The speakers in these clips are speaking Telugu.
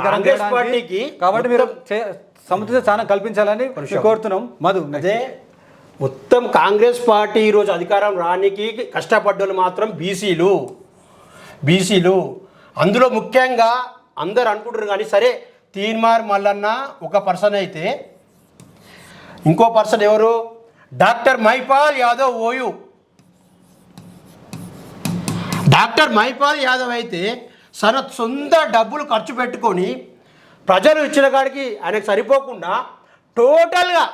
అధికారం కాంగ్రెస్. పార్టీకి కాబట్టి మీరు సముచిత స్థానం కల్పించాలని కోరుతున్నాం. మధు అదే మొత్తం కాంగ్రెస్ పార్టీ ఈరోజు అధికారం రానికి కష్టపడ్డోళ్ళు మాత్రం బీసీలు. బీసీలు. అందులో ముఖ్యంగా అందరు అనుకుంటారు కానీ సరే తీన్మార్ మల్లన్న ఒక పర్సన్ అయితే ఇంకో పర్సన్ ఎవరు? Doctor Maipal Yadav OU. Doctor Maipal Yadav అయితే తన సొంత డబ్బులు ఖర్చు పెట్టుకొని ప్రజలు ఇచ్చిన కాడికి ఆయనకు సరిపోకుండా టోటల్గా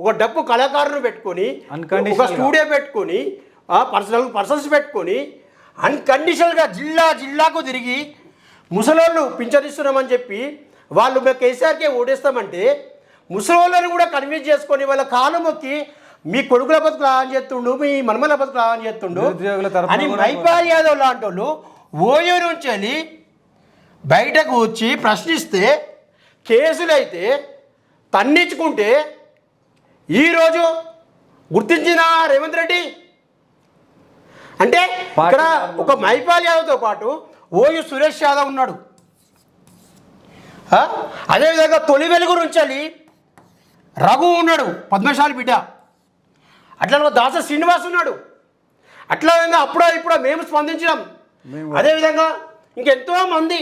ఒక డబ్బు కళాకారులు పెట్టుకొని ఒక. స్టూడియో పెట్టుకొని పర్సనల్ పర్సన్స్ పెట్టుకొని అన్కండిషనల్గా జిల్లా జిల్లాకు తిరిగి ముసలోళ్ళు పింఛనిస్తున్నామని చెప్పి వాళ్ళు మేము కేసీఆర్కే ఓడేస్తామంటే ముసలోళ్ళని కూడా కన్విన్స్ చేసుకొని వాళ్ళ కాలు మొక్కి మీ కొడుకుల బతుకు రావని చేస్తుండు మీ మనమల బతుకు రావని చేస్తుండు అని మైపాల్ యాదవ్ లాంటి వాళ్ళు ఓయూ నుంచి వెళ్ళి బయటకు వచ్చి ప్రశ్నిస్తే కేసులైతే తన్నించుకుంటే ఈరోజు గుర్తించిన రేవంత్ రెడ్డి. అంటే ఇక్కడ ఒక మైపాల్ యాదవ్తో పాటు ఓయు సురేష్ యాదవ్ ఉన్నాడు? అదేవిధంగా తొలి వెలుగు నుంచి వెళ్ళి రఘు ఉన్నాడు పద్మశాలి బిడ్డ. అట్లా దాస శ్రీనివాస్ ఉన్నాడు. అట్లా విధంగా అప్పుడో ఇప్పుడో మేము స్పందించినాం. అదేవిధంగా ఇంకెంతో మంది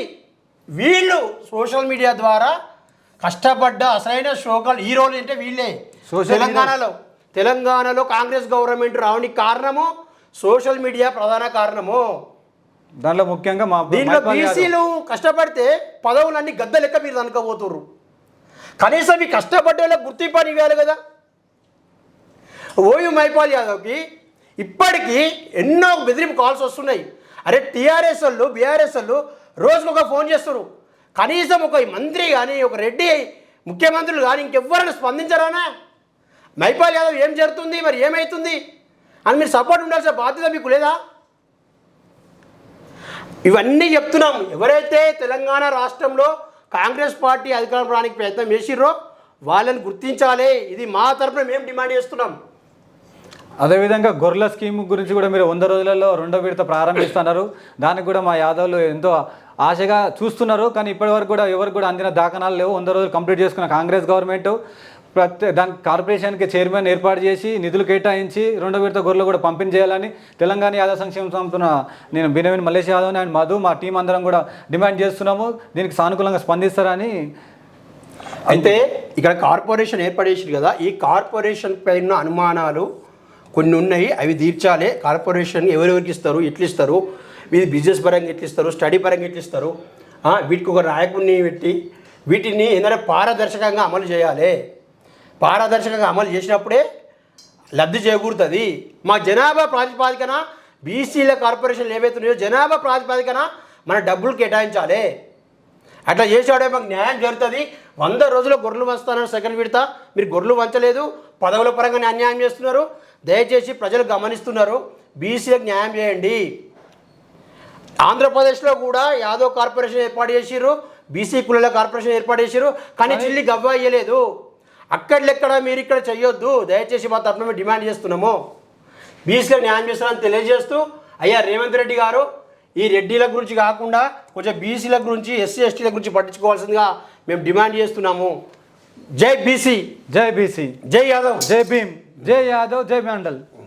వీళ్ళు సోషల్ మీడియా ద్వారా కష్టపడ్డ అసలైన షోకాలు హీరోలు అంటే వీళ్ళే. తెలంగాణలో తెలంగాణలో కాంగ్రెస్ గవర్నమెంట్ రావడానికి కారణము సోషల్ మీడియా ప్రధాన కారణము. దాంట్లో ముఖ్యంగా మా దీంట్లో. బీసీలు కష్టపడితే పదవులన్నీ గద్ద లెక్క మీరు అనుకోబోతుర్రు కనీసం ఈ కష్టపడ్డ వాళ్ళకి గుర్తింపు అని ఇవ్వాలి కదా. ఓయూ మైపాల్ యాదవ్కి ఇప్పటికీ ఎన్నో బెదిరింపు కాల్స్ వస్తున్నాయి. అరే టీఆర్ఎస్ వాళ్ళు బీఆర్ఎస్ వాళ్ళు రోజుకు ఒక ఫోన్ చేస్తారు కనీసం ఒక మంత్రి కానీ ఒక రెడ్డి ముఖ్యమంత్రులు కానీ ఇంకెవ్వరైనా స్పందించరానా? మైపాల్ యాదవ్ ఏం జరుగుతుంది మరి ఏమవుతుంది అని మీరు సపోర్ట్ ఉండాల్సిన బాధ్యత మీకు లేదా? ఇవన్నీ చెప్తున్నాం ఎవరైతే తెలంగాణ రాష్ట్రంలో కాంగ్రెస్ పార్టీ అధికారం రావడానికి ప్రయత్నం చేసిర్రో వాళ్ళని గుర్తించాలి. ఇది మా తరపున మేము డిమాండ్ చేస్తున్నాం. అదేవిధంగా గొర్రెల స్కీమ్ గురించి కూడా మీరు వంద రోజులలో రెండో విడత ప్రారంభిస్తున్నారు. దానికి కూడా మా యాదవ్లు ఎంతో ఆశగా చూస్తున్నారు. కానీ ఇప్పటివరకు కూడా ఎవరికి కూడా అందిన దాఖనాలు లేవు. వంద రోజులు కంప్లీట్ చేసుకున్న కాంగ్రెస్ గవర్నమెంట్ ప్రతి దాని కార్పొరేషన్కి చైర్మన్ ఏర్పాటు చేసి నిధులు కేటాయించి రెండో విడత గొర్రెలు కూడా పంపిణీ చేయాలని తెలంగాణ యాదవ్ సంక్షేమ సంస్థన నేను బినవిన్ మల్లేష్ యాదవ్ అండ్ మధు మా టీం అందరం కూడా డిమాండ్ చేస్తున్నాము. దీనికి సానుకూలంగా స్పందిస్తారని అయితే ఇక్కడ కార్పొరేషన్ ఏర్పడేసింది కదా. ఈ కార్పొరేషన్ పైన అనుమానాలు కొన్ని ఉన్నాయి అవి తీర్చాలి. కార్పొరేషన్ ఎవరెవరికి ఇస్తారు ఎట్లు ఇస్తారు ఇది బిజినెస్ పరంగా ఎట్లు ఇస్తారు స్టడీ పరంగా ఎట్లు ఇస్తారు వీటికి ఒక నాయకుడిని పెట్టి వీటిని ఏంటంటే పారదర్శకంగా అమలు చేయాలి. పారదర్శకంగా అమలు చేసినప్పుడే లబ్ధి చేకూరుతుంది. మా జనాభా ప్రాతిపాదికన బీసీల కార్పొరేషన్లు ఏవైతున్నాయో జనాభా ప్రాతిపాదికన మన డబ్బులు కేటాయించాలి. అట్లా చేసేవాడే మాకు న్యాయం జరుగుతుంది. వంద రోజుల్లో గొర్రెలు వంచుతానని సెకండ్ విడత. మీరు గొర్రెలు వంచలేదు. పదవుల పరంగానే అన్యాయం చేస్తున్నారు. దయచేసి ప్రజలు గమనిస్తున్నారు. బీసీలకు న్యాయం చేయండి. ఆంధ్రప్రదేశ్లో కూడా యాదవ్ కార్పొరేషన్ ఏర్పాటు చేసిర్రు. బీసీ కులాల కార్పొరేషన్ ఏర్పాటు చేసిర్రు. కానీ చిల్లి గవ్వ అయ్యలేదు అక్కడెక్కడ మీరు ఇక్కడ చెయ్యొద్దు దయచేసి మా తరఫున మేము డిమాండ్ చేస్తున్నాము. బీసీలకు న్యాయం చేస్తారని తెలియజేస్తూ అయ్యా రేవంత్ రెడ్డి గారు ఈ రెడ్డిల గురించి కాకుండా కొంచెం బీసీల గురించి ఎస్సీ ఎస్టీల గురించి పట్టించుకోవాల్సిందిగా మేము డిమాండ్ చేస్తున్నాము. జై బీసీ. జై బీసీ. జై యాదవ్. జై భీమ్. జై యాదవ్ జై మండల్